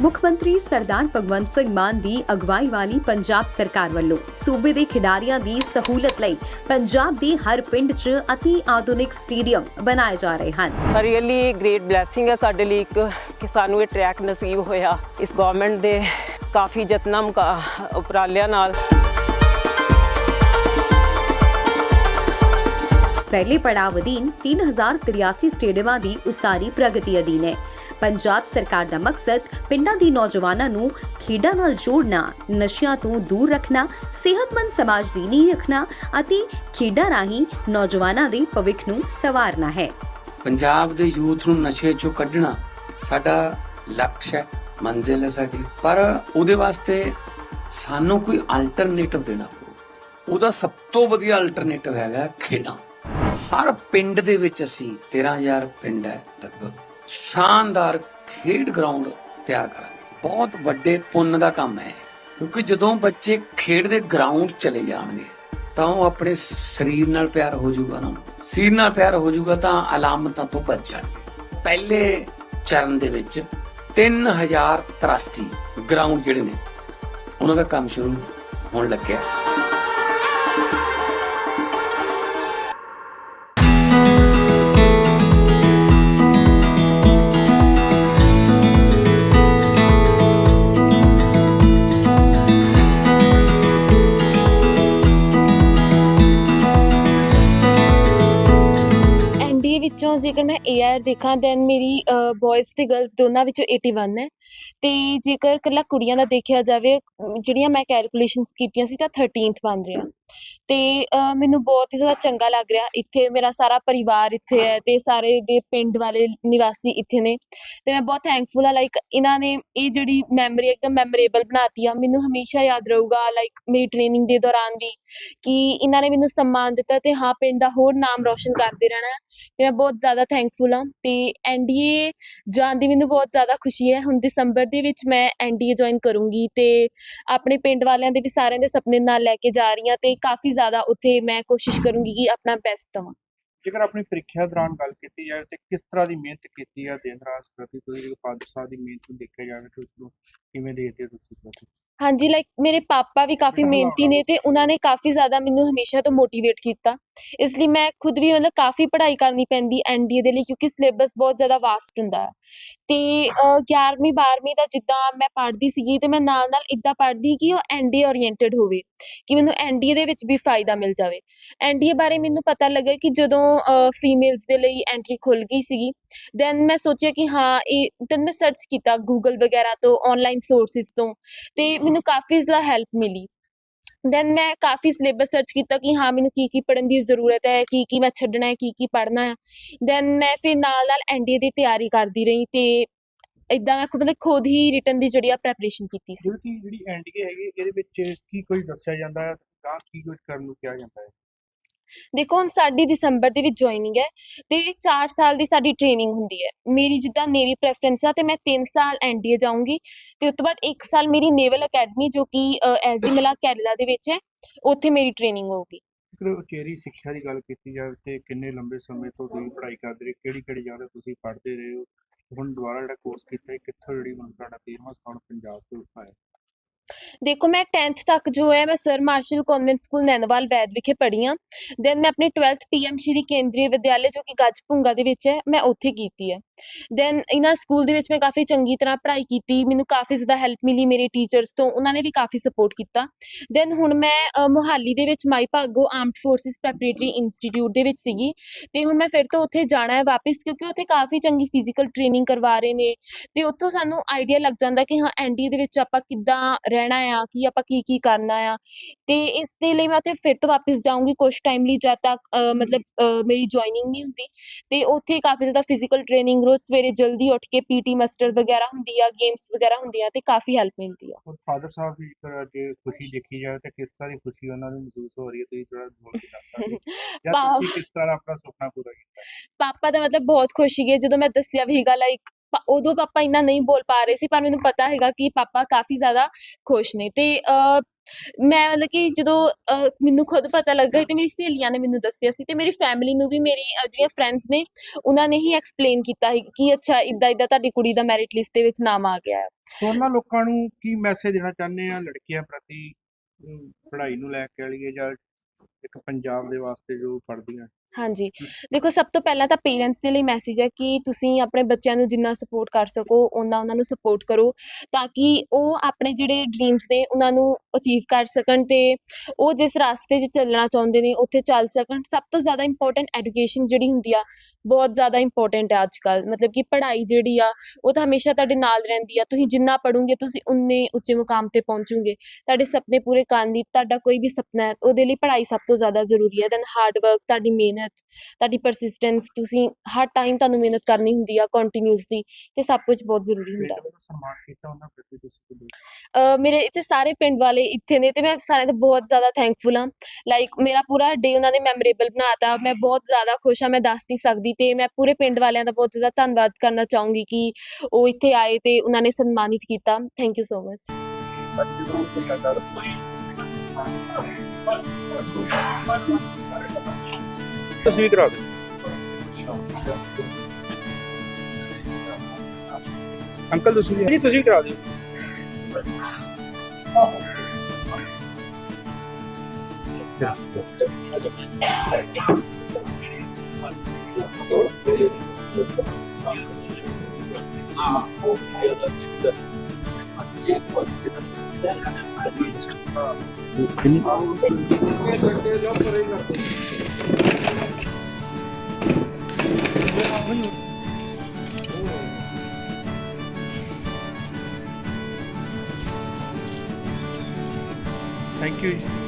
ਮੁੱਖ ਮੰਤਰੀ ਸਰਦਾਰ ਭਗਵੰਤ ਸਿੰਘ ਮਾਨ ਦੀ ਅਗਵਾਈ ਵਾਲੀ ਪੰਜਾਬ ਸਰਕਾਰ ਵੱਲੋਂ ਸੂਬੇ ਦੇ ਖਿਡਾਰੀਆਂ ਦੀ ਸਹੂਲਤ ਲਈ ਪੰਜਾਬ ਦੀ ਹਰ ਪਿੰਡ 'ਚ ਅਤੀ ਆਧੁਨਿਕ ਸਟੇਡੀਅਮ ਬਣਾਏ ਜਾ ਰਹੇ ਹਨ। ਰੀਅਲੀ ਗ੍ਰੇਟ ਬਲੇਸਿੰਗ ਹੈ ਸਾਡੇ ਲਈ ਇੱਕ ਕਿ ਸਾਨੂੰ ਇਹ ਟਰੈਕ ਨਸੀਬ ਹੋਇਆ। ਇਸ ਗਵਰਨਮੈਂਟ ਦੇ ਕਾਫੀ ਯਤਨਾਂ ਉਪਰਾਲਿਆਂ ਨਾਲ। ਪਹਿਲੇ ਪੜਾਅ ਅਧੀਨ 3083 ਸਟੇਡੀਅਮਾਂ ਦੀ ਉਸਾਰੀ ਪ੍ਰਗਤੀ ਅਧੀਨ ਹੈ। ਪੰਜਾਬ ਸਰਕਾਰ ਦਾ ਮਕਸਦ ਪਿੰਡਾਂ ਦੀ ਨੌਜਵਾਨਾਂ ਨੂੰ ਖੇਡਾਂ ਨਾਲ ਜੋੜਨਾ, ਨਸ਼ਿਆਂ ਤੋਂ ਦੂਰ ਰੱਖਣਾ, ਸਿਹਤਮੰਦ ਸਮਾਜ ਦੀ ਨੀਂਹ ਰੱਖਣਾ ਅਤੇ ਖੇਡਾਂ ਰਾਹੀਂ ਨੌਜਵਾਨਾਂ ਦੇ ਭਵਿੱਖ ਨੂੰ ਸੰਵਾਰਨਾ ਹੈ। ਪੰਜਾਬ ਦੇ ਯੂਥ ਨੂੰ ਨਸ਼ੇ ਚੋਂ ਕੱਢਣਾ ਸਾਡਾ ਲਕਸ਼ ਹੈ, ਮੰਜ਼ਿਲ ਹੈ ਸਾਡੀ। ਪਰ ਉਹਦੇ ਵਾਸਤੇ ਸਾਨੂੰ ਕੋਈ ਅਲਟਰਨੇਟਿਵ ਦੇਣਾ ਪਊ। ਉਹਦਾ ਸਭ ਤੋਂ ਵਧੀਆ ਅਲਟਰਨੇਟਿਵ ਹੈਗਾ ਖੇਡਾਂ। ਹਰ ਪਿੰਡ ਦੇ ਵਿੱਚ ਅਸੀਂ 13000 ਪਿੰਡ ਹੈ ਲਗਭਗ। ਸ਼ਾਨਦਾਰ ਖੇਡ ਗਰਾਊਂਡ ਤਿਆਰ ਕਰਾਂਗੇ। ਬਹੁਤ ਵੱਡੇ ਪੁੰਨ ਦਾ ਕੰਮ ਹੈ, ਕਿਉਂਕਿ ਜਦੋਂ ਬੱਚੇ ਖੇਡ ਦੇ ਗਰਾਊਂਡ ਚਲੇ ਜਾਣਗੇ, ਤਾਂ ਉਹ ਆਪਣੇ ਸਰੀਰ ਨਾਲ ਪਿਆਰ ਹੋ ਜਾਊਗਾ ਨਾ। ਸਰੀਰ ਨਾਲ ਪਿਆਰ ਹੋ ਜਾਊਗਾ ਤਾਂ ਅਲਾਮਤਾਂ ਤੋਂ ਬਚ ਜਾਣਗੇ। ਪਹਿਲੇ ਚਰਨ ਦੇ ਵਿੱਚ 3083 ਗਰਾਊਂਡ ਜਿਹੜੇ ਨੇ, ਉਹਨਾਂ ਦਾ ਕੰਮ ਸ਼ੁਰੂ ਹੋਣ ਲੱਗਿਆ। ਵਿੱਚੋਂ ਜੇਕਰ ਮੈਂ ਏਆਰ ਦੇਖਾਂ ਦੈਨ ਮੇਰੀ ਬॉयਜ਼ ਤੇ ਗਰਲਸ ਦੋਨਾਂ ਵਿੱਚੋਂ 81 ਹੈ। ਤੇ ਜੇਕਰ ਇਕੱਲਾ ਕੁੜੀਆਂ ਦਾ ਦੇਖਿਆ ਜਾਵੇ ਜਿਹੜੀਆਂ ਮੈਂ ਕੈਲਕੂਲੇਸ਼ਨਸ ਕੀਤੀਆਂ ਸੀ, ਤਾਂ 13th ਬਣ ਰਿਹਾ। ਤੇ ਅ, ਮੈਨੂੰ ਬਹੁਤ ਹੀ ਜ਼ਿਆਦਾ ਚੰਗਾ ਲੱਗ ਰਿਹਾ। ਇੱਥੇ ਮੇਰਾ ਸਾਰਾ ਪਰਿਵਾਰ ਇੱਥੇ ਹੈ ਤੇ ਸਾਰੇ ਦੇ ਪਿੰਡ ਵਾਲੇ ਨਿਵਾਸੀ ਇੱਥੇ ਨੇ। ਤੇ ਮੈਂ ਬਹੁਤ ਥੈਂਕਫੁਲ ਆ ਲਾਈਕ ਇਹਨਾਂ ਨੇ ਇਹ ਜਿਹੜੀ ਮੈਮਰੀ ਇੱਕਦਮ ਮੈਮੋਰੇਬਲ ਬਣਾਤੀ ਆ। ਮੈਨੂੰ ਹਮੇਸ਼ਾ ਯਾਦ ਰਹੂਗਾ ਲਾਈਕ ਮੇਰੀ ਟ੍ਰੇਨਿੰਗ ਦੇ ਦੌਰਾਨ ਵੀ ਕਿ ਇਹਨਾਂ ਨੇ ਮੈਨੂੰ ਸਨਮਾਨ ਦਿੱਤਾ ਤੇ ਹਾਂ ਪਿੰਡ ਦਾ ਹੋਰ ਨਾਮ ਰੌਸ਼ਨ ਕਰਦੇ ਰਹਿਣਾ। ਤੇ ਮੈਂ ਬਹੁਤ ਜ਼ਿਆਦਾ ਥੈਂਕਫੁਲ ਹਾਂ ਤੇ ਐਨਡੀਏ ਜਾਣ ਦੀ ਮੈਨੂੰ ਬਹੁਤ ਜ਼ਿਆਦਾ ਖੁਸ਼ੀ ਹੈ। ਹੁਣ ਦਸੰਬਰ ਦੇ ਵਿੱਚ ਮੈਂ ਐਨਡੀਏ ਜੁਆਇਨ ਕਰੂੰਗੀ ਤੇ ਆਪਣੇ ਪਿੰਡ ਵਾਲਿਆਂ ਦੇ ਵੀ ਸਾਰਿਆਂ ਦੇ ਸੁਪਨੇ ਨਾਲ ਲੈ ਕੇ ਜਾ ਰਹੀ ਹਾਂ ਤੇ ਕਾਫੀ ਜ਼ਿਆਦਾ ਉੱਥੇ ਮੈਂ ਕੋਸ਼ਿਸ਼ ਕਰੂੰਗੀ ਕਿ ਆਪਣਾ ਬੈਸਟ ਦਵਾਂ। ਜੇਕਰ ਆਪਣੀ ਪ੍ਰੀਖਿਆ ਦੌਰਾਨ ਗੱਲ ਕੀਤੀ ਜਾਵੇ ਤੇ ਕਿਸ ਤਰ੍ਹਾਂ ਦੀ ਮਿਹਨਤ ਕੀਤੀ ਹੈ ਦਿਨ ਰਾਤ? ਪ੍ਰਤੀ ਤੁਸੀਂ ਜੇ ਫਾਦਰ ਸਾਹਿਬ ਦੀ ਮਿਹਨਤ ਨੂੰ ਦੇਖਿਆ ਜਾਵੇ ਤੇ ਉਸਨੂੰ ਕਿਵੇਂ ਦੇਖਦੇ ਹੋ ਤੁਸੀਂ? ਹਾਂਜੀ ਲਾਈਕ ਮੇਰੇ ਪਾਪਾ ਵੀ ਕਾਫੀ ਮਿਹਨਤੀ ਨੇ ਤੇ ਉਹਨਾਂ ਨੇ ਕਾਫੀ ਜ਼ਿਆਦਾ ਮੈਨੂੰ ਹਮੇਸ਼ਾ ਤੋਂ ਮੋਟੀਵੇਟ ਕੀਤਾ। ਇਸ ਲਈ ਮੈਂ ਖੁਦ ਵੀ ਮਤਲਬ ਕਾਫੀ ਪੜ੍ਹਾਈ ਕਰਨੀ ਪੈਂਦੀ ਐਨਡੀਏ ਦੇ ਲਈ ਕਿਉਂਕਿ ਸਿਲੇਬਸ ਬਹੁਤ ਜ਼ਿਆਦਾ ਵਾਸਟ ਹੁੰਦਾ ਹੈ। ਤੇ ਅ, 11ਵੀਂ 12ਵੀਂ ਦਾ ਜਿੱਦਾਂ ਮੈਂ ਪੜ੍ਹਦੀ ਸੀਗੀ ਤੇ ਮੈਂ ਨਾਲ ਨਾਲ ਇਦਾਂ ਪੜ੍ਹਦੀ ਕਿ ਉਹ ਐਨਡੀਏ ਓਰੀਐਂਟਡ ਹੋਵੇ ਕਿ ਮੈਨੂੰ ਐਨਡੀਏ ਦੇ ਵਿੱਚ ਵੀ ਫਾਇਦਾ ਮਿਲ ਜਾਵੇ। ਐਨਡੀਏ ਬਾਰੇ ਮੈਨੂੰ ਪਤਾ ਲੱਗਾ ਕਿ ਜਦੋਂ ਫੀਮੇਲਸ ਦੇ ਲਈ ਐਂਟਰੀ ਖੁੱਲ ਗਈ ਸੀਗੀ ਦੈਨ ਮੈਂ ਸੋਚਿਆ ਕਿ ਹਾਂ ਇਹ ਦੈਨ ਮੈਂ ਸਰਚ ਕੀਤਾ ਗੂਗਲ ਵਗੈਰਾ ਤੋਂ ਆਨਲਾਈਨ ਸੋਰਸਿਸ ਤੋਂ। ਤੇ ਮੈਨੂੰ ਕਾਫੀ ਜ਼ਿਆਦਾ ਹੈਲਪ ਮਿਲੀ। ਦੈਨ ਮੈਂ ਕਾਫੀ ਸਿਲੇਬਸ ਸਰਚ ਕੀਤਾ ਕਿ ਹਾਂ, ਮੈਨੂੰ ਕੀ ਕੀ ਪੜ੍ਹਨ ਦੀ ਜ਼ਰੂਰਤ ਹੈ ਕੀ ਕੀ ਮੈਂ ਛੱਡਣਾ ਹੈ ਕੀ ਕੀ ਪੜ੍ਹਨਾ ਹੈ। ਦੈਨ ਮੈਂ ਫਿਰ ਨਾਲ ਨਾਲ ਐਨਡੀਏ ਦੀ ਤਿਆਰੀ ਕਰਦੀ ਰਹੀ ਤੇ ਇਦਾਂ ਮੈਂ ਮਤਲਬ ਖੁਦ ਹੀ ਰਿਟਨ ਦੀ ਜਿਹੜੀ ਆ ਪ੍ਰੈਪਰੇਸ਼ਨ ਕੀਤੀ ਸੀ। ਜਿਹੜੀ ਐਨਡੀਏ ਹੈਗੀ, ਇਹਦੇ ਵਿੱਚ ਕੀ ਕੁਝ ਦੱਸਿਆ ਜਾਂਦਾ ਹੈ? ਗਾਂ ਕੀ ਕੁਝ ਕਰਨ ਨੂੰ ਕਿਹਾ ਜਾਂਦਾ ਹੈ? ਦੇਖੋ ਹੁਣ ਸਾਡੀ ਦਸੰਬਰ ਦੇ ਵਿੱਚ ਜੁਆਇਨਿੰਗ ਹੈ ਤੇ 4 ਸਾਲ ਦੀ ਸਾਡੀ ਟ੍ਰੇਨਿੰਗ ਹੁੰਦੀ ਹੈ। ਮੇਰੀ ਜਿੱਦਾਂ ਨੇਵੀ ਪ੍ਰੈਫਰੈਂਸ ਆ ਤੇ ਮੈਂ 3 ਸਾਲ ਐਨਡੀਏ ਜਾਊਂਗੀ ਤੇ ਉਸ ਤੋਂ ਬਾਅਦ 1 ਸਾਲ ਮੇਰੀ ਨੇਵਲ ਅਕੈਡਮੀ ਜੋ ਕਿ ਐਜ਼ੀਮਲਾ ਕੈਨੇਡਾ ਦੇ ਵਿੱਚ ਹੈ, ਉੱਥੇ ਮੇਰੀ ਟ੍ਰੇਨਿੰਗ ਹੋਊਗੀ। ਜੇਕਰ ਉਚੇਰੀ ਸਿੱਖਿਆ ਦੀ ਗੱਲ ਕੀਤੀ ਜਾਵੇ ਤੇ ਕਿੰਨੇ ਲੰਬੇ ਸਮੇਂ ਤੋਂ ਤੁਸੀਂ ਪੜ੍ਹਾਈ ਕਰਦੇ ਰਹੇ ਕਿਹੜੀ ਕਿਹੜੀ ਜਗ੍ਹਾ ਤੁਸੀਂ ਪੜ੍ਹਦੇ ਰਹੇ ਹੋ? ਹੁਣ ਦੁਬਾਰਾ ਜਿਹੜਾ ਕੋਰਸ ਕੀਤਾ ਹੈ ਕਿੱਥੋਂ ਜਿਹੜੀ ਹੁਣ ਤੁਹਾਡਾ 13ਵਾਂ ਸਥਾਨ ਪੰਜਾਬ ਤੋਂ ਆਇਆ? ਦੇਖੋ ਮੈਂ 10th ਤੱਕ ਜੋ ਹੈ ਮੈਂ sir Marshal convent school Nainwal Vaid ਵਿਖੇ ਪੜ੍ਹੀ ਹਾਂ। ਦੈਨ ਮੈਂ ਆਪਣੀ 12th ਪੀਐਮ ਸ਼੍ਰੀ ਕੇਂਦਰੀ ਵਿਦਿਆਲਿਆ ਜੋ ਕਿ ਗੱਜ ਭੁੰਗਾ ਦੇ ਵਿੱਚ ਹੈ, ਮੈਂ ਉੱਥੇ ਕੀਤੀ ਹੈ। ਦੈਨ ਇਹਨਾਂ ਸਕੂਲ ਦੇ ਵਿੱਚ ਮੈਂ ਕਾਫੀ ਚੰਗੀ ਤਰ੍ਹਾਂ ਪੜ੍ਹਾਈ ਕੀਤੀ, ਮੈਨੂੰ ਕਾਫੀ ਜ਼ਿਆਦਾ ਹੈਲਪ ਮਿਲੀ ਮੇਰੇ ਟੀਚਰਸ ਤੋਂ, ਉਹਨਾਂ ਨੇ ਵੀ ਕਾਫੀ ਸਪੋਰਟ ਕੀਤਾ। ਦੈਨ ਹੁਣ ਮੈਂ ਮੋਹਾਲੀ ਦੇ ਵਿੱਚ Mai Bhago armed forces preparatory institute ਦੇ ਵਿੱਚ ਸੀਗੀ। ਤੇ ਹੁਣ ਮੈਂ ਫਿਰ ਤੋਂ ਉੱਥੇ ਜਾਣਾ ਹੈ ਵਾਪਸ, ਕਿਉਂਕਿ ਉੱਥੇ ਕਾਫੀ ਚੰਗੀ ਫਿਜ਼ੀਕਲ ਟ੍ਰੇਨਿੰਗ ਕਰਵਾ ਰਹੇ ਨੇ। ਤੇ ਉੱਥੋਂ ਸਾਨੂੰ ਆਈਡੀਆ ਲੱਗ ਜਾਂਦਾ ਕਿ ਹਾਂ ਐਨਡੀ ਦੇ ਵਿੱਚ ਆਪਾਂ ਕਿੱਦਾਂ ਰਹਿਣਾ ਆ, ਕੀ ਆਪਾਂ ਕੀ ਕੀ ਕਰਨਾ ਆ। ਤੇ ਇਸ ਦੇ ਲਈ ਮੈਂ ਉੱਥੇ ਫਿਰ ਤੋਂ ਵਾਪਸ ਜਾਊਂਗੀ ਕੁਝ ਟਾਈਮ ਲਈ ਜਦ ਤੱਕ ਮਤਲਬ ਮੇਰੀ ਜੁਆਇਨਿੰਗ ਨਹੀਂ ਹੁੰਦੀ। ਤੇ ਉੱਥੇ ਕਾਫੀ ਜ਼ਿਆਦਾ ਫਿਜ਼ੀਕਲ ਟ੍ਰੇਨਿੰਗ ਰੋਜ਼ ਸਵੇਰੇ ਜਲਦੀ ਉੱਠ ਕੇ ਪੀਟੀ ਮਾਸਟਰ ਵਗੈਰਾ ਹੁੰਦੀ ਆ ਗੇਮਸ ਵਗੈਰਾ ਹੁੰਦੀਆਂ ਤੇ ਕਾਫੀ ਹੈਲਪ ਮਿਲਦੀ ਆ। ਔਰ ਫਾਦਰ ਸਾਹਿਬ ਦੀ ਜੇਕਰ ਜੇ ਖੁਸ਼ੀ ਦੇਖੀ ਜਾਵੇ ਤਾਂ ਕਿਸ ਤਰ੍ਹਾਂ ਦੀ ਖੁਸ਼ੀ ਉਹਨਾਂ ਨੂੰ ਮਹਿਸੂਸ ਹੋ ਰਹੀ ਹੈ ਤੁਸੀਂ ਥੋੜਾ ਬੋਲ ਕੇ ਦੱਸ ਸਕਦੇ ਹੋ? ਜਾਂ ਤੁਸੀਂ ਕਿਸ ਤਰ੍ਹਾਂ ਆਪਣਾ ਸੁਪਨਾ ਪੂਰਾ ਕੀਤਾ? ਪਾਪਾ ਦਾ ਮਤਲਬ ਬਹੁਤ ਖੁਸ਼ ਸੀਗੇ ਜਦੋਂ ਮੈਂ ਦੱਸਿਆ ਵੀ ਹੈਗਾ ਲਾਈਕ ਉਦੋਂ ਪਾਪਾ ਇੰਨਾ ਨਹੀਂ ਬੋਲ ਪਾ ਰਹੇ ਸੀ ਪਰ ਮੈਨੂੰ ਪਤਾ ਹੈਗਾ ਕਿ ਪਾਪਾ ਕਾਫੀ ਜ਼ਿਆਦਾ ਖੁਸ਼ ਨੇ। ਤੇ ਮੈਂ ਮਤਲਬ ਕਿ ਜਦੋਂ ਅਹ, ਮੈਨੂੰ ਖੁਦ ਪਤਾ ਲੱਗਾ ਤੇ ਮੇਰੀ ਸਹੇਲੀਆਂ ਨੇ ਮੈਨੂੰ ਦੱਸਿਆ ਸੀ ਤੇ ਮੇਰੀ ਫੈਮਿਲੀ ਨੂੰ ਵੀ ਮੇਰੀ ਅਹ, ਜਿਹੜੀਆਂ ਫਰੈਂਡਸ ਨੇ ਉਹਨਾਂ ਨੇ ਹੀ ਐਕਸਪਲੇਨ ਕੀਤਾ ਸੀ ਕਿ ਅੱਛਾ ਇਦਾਂ ਇਦਾਂ ਤੁਹਾਡੀ ਕੁੜੀ ਦਾ ਮੈਰਿਟ ਲਿਸਟ ਦੇ ਵਿੱਚ ਨਾਮ ਆ ਗਿਆ ਹੈ। ਸੋ ਉਹਨਾਂ ਲੋਕਾਂ ਨੂੰ ਕੀ ਮੈਸੇਜ ਦੇਣਾ ਚਾਹੁੰਦੇ ਆ ਲੜਕੀਆਂ ਪ੍ਰਤੀ? ਅਮ, ਪੜ੍ਹਾਈ ਨੂੰ ਲੈ ਕੇ ਲਈਏ ਜਾਂ ਇੱਕ ਪੰਜਾਬ ਦੇ ਵਾਸਤੇ ਜੋ ਪੜ੍ਹਦੀਆਂ ਹਾਂਜੀ। ਦੇਖੋ ਸਭ ਤੋਂ ਪਹਿਲਾਂ ਤਾਂ ਪੇਰੈਂਟਸ ਦੇ ਲਈ ਮੈਸੇਜ ਹੈ ਕਿ ਤੁਸੀਂ ਆਪਣੇ ਬੱਚਿਆਂ ਨੂੰ ਜਿੰਨਾ ਸਪੋਰਟ ਕਰ ਸਕੋ ਉਹਨਾਂ ਉਹਨਾਂ ਨੂੰ ਸਪੋਰਟ ਕਰੋ ਤਾਂ ਕਿ ਉਹ ਆਪਣੇ ਜਿਹੜੇ ਡ੍ਰੀਮਸ ਨੇ ਉਹਨਾਂ ਨੂੰ ਅਚੀਵ ਕਰ ਸਕਣ ਤੇ ਉਹ ਜਿਸ ਰਾਸਤੇ 'ਚ ਚੱਲਣਾ ਚਾਹੁੰਦੇ ਨੇ ਉੱਥੇ ਚੱਲ ਸਕਣ। ਸਭ ਤੋਂ ਜ਼ਿਆਦਾ ਇੰਪੋਰਟੈਂਟ ਐਜੂਕੇਸ਼ਨ ਜਿਹੜੀ ਹੁੰਦੀ ਆ ਬਹੁਤ ਜ਼ਿਆਦਾ ਇੰਪੋਰਟੈਂਟ ਹੈ ਅੱਜ ਕੱਲ੍ਹ ਮਤਲਬ ਕਿ ਪੜ੍ਹਾਈ ਜਿਹੜੀ ਆ ਉਹ ਤਾਂ ਹਮੇਸ਼ਾ ਤੁਹਾਡੇ ਨਾਲ ਰਹਿੰਦੀ ਆ। ਤੁਸੀਂ ਜਿੰਨਾ ਪੜੋਗੇ ਤੁਸੀਂ ਉਨੇ ਉੱਚੇ ਮੁਕਾਮ ਤੇ ਪਹੁੰਚੋਗੇ। ਤੁਹਾਡੇ ਸੁਪਨੇ ਪੂਰੇ ਕਰਨ ਦੀ ਤੁਹਾਡਾ ਕੋਈ ਵੀ ਸੁਪਨਾ ਹੈ ਉਹਦੇ ਲਈ ਪੜ੍ਹਾਈ ਸਭ ਤੋਂ ਜ਼ਿਆਦਾ ਜ਼ਰੂਰੀ ਹੈ ਦੈਨ ਹਾਰਡ ਵਰਕ ਤੁਹਾਡੀ ਮਿਹਨਤ ਤੁਹਾਡੀ ਪਰਸਿਸਟੈਂਸ ਤੁਸੀਂ ਹਰ ਟਾਈਮ ਤੁਹਾਨੂੰ ਮਿਹਨਤ ਕਰਨੀ ਹੁੰਦੀ ਆ ਕੰਟੀਨਿਊਸਲੀ ਤੇ ਸਭ ਕੁਝ ਬਹੁਤ ਜ਼ਰੂਰੀ ਹੁੰਦਾ। ਪਿੰਡ ਵੱਲੋਂ ਸਨਮਾਨ ਕੀਤਾ ਉਹਨਾਂ ਪ੍ਰਤੀ ਤੁਸੀਂ ਕੀ ਅਹ ਮੇਰੇ ਇੱਥੇ ਸਾਰੇ ਪਿੰਡ ਵਾਲੇ ਇੱਥੇ ਨੇ ਤੇ ਮੈਂ ਸਾਰਿਆਂ ਦਾ ਬਹੁਤ ਜ਼ਿਆਦਾ ਥੈਂਕਫੁਲ ਹਾਂ। ਲਾਈਕ ਮੇਰਾ ਪੂਰਾ ਡੇ ਉਹਨਾਂ ਨੇ ਮੈਮੋਰੇਬਲ ਬਣਾਤਾ ਮੈਂ ਬਹੁਤ ਜ਼ਿਆਦਾ ਖੁਸ਼ ਹਾਂ ਮੈਂ ਦੱਸ ਨਹੀਂ ਸਕਦੀ ਤੇ ਮੈਂ ਪੂਰੇ ਪਿੰਡ ਵਾਲਿਆਂ ਦਾ ਬਹੁਤ ਜ਼ਿਆਦਾ ਧੰਨਵਾਦ ਕਰਨਾ ਚਾਹੂੰਗੀ ਕਿ ਉਹ ਇੱਥੇ ਆਏ ਤੇ ਉਹਨਾਂ ਨੇ ਸਨਮਾਨਿਤ ਕੀਤਾ। ਥੈਂਕ ਯੂ ਸੋ ਮਚ ਤੁਸੀਂ ਵੀ ਕਰਾ ਦਿਓ ਅੰਕਲ ਤੁਸੀਂ ਵੀ ਜੀ ਤੁਸੀਂ ਵੀ ਕਰਾ ਦਿਓ ਥੈਂਕ ਯੂ ਜੀ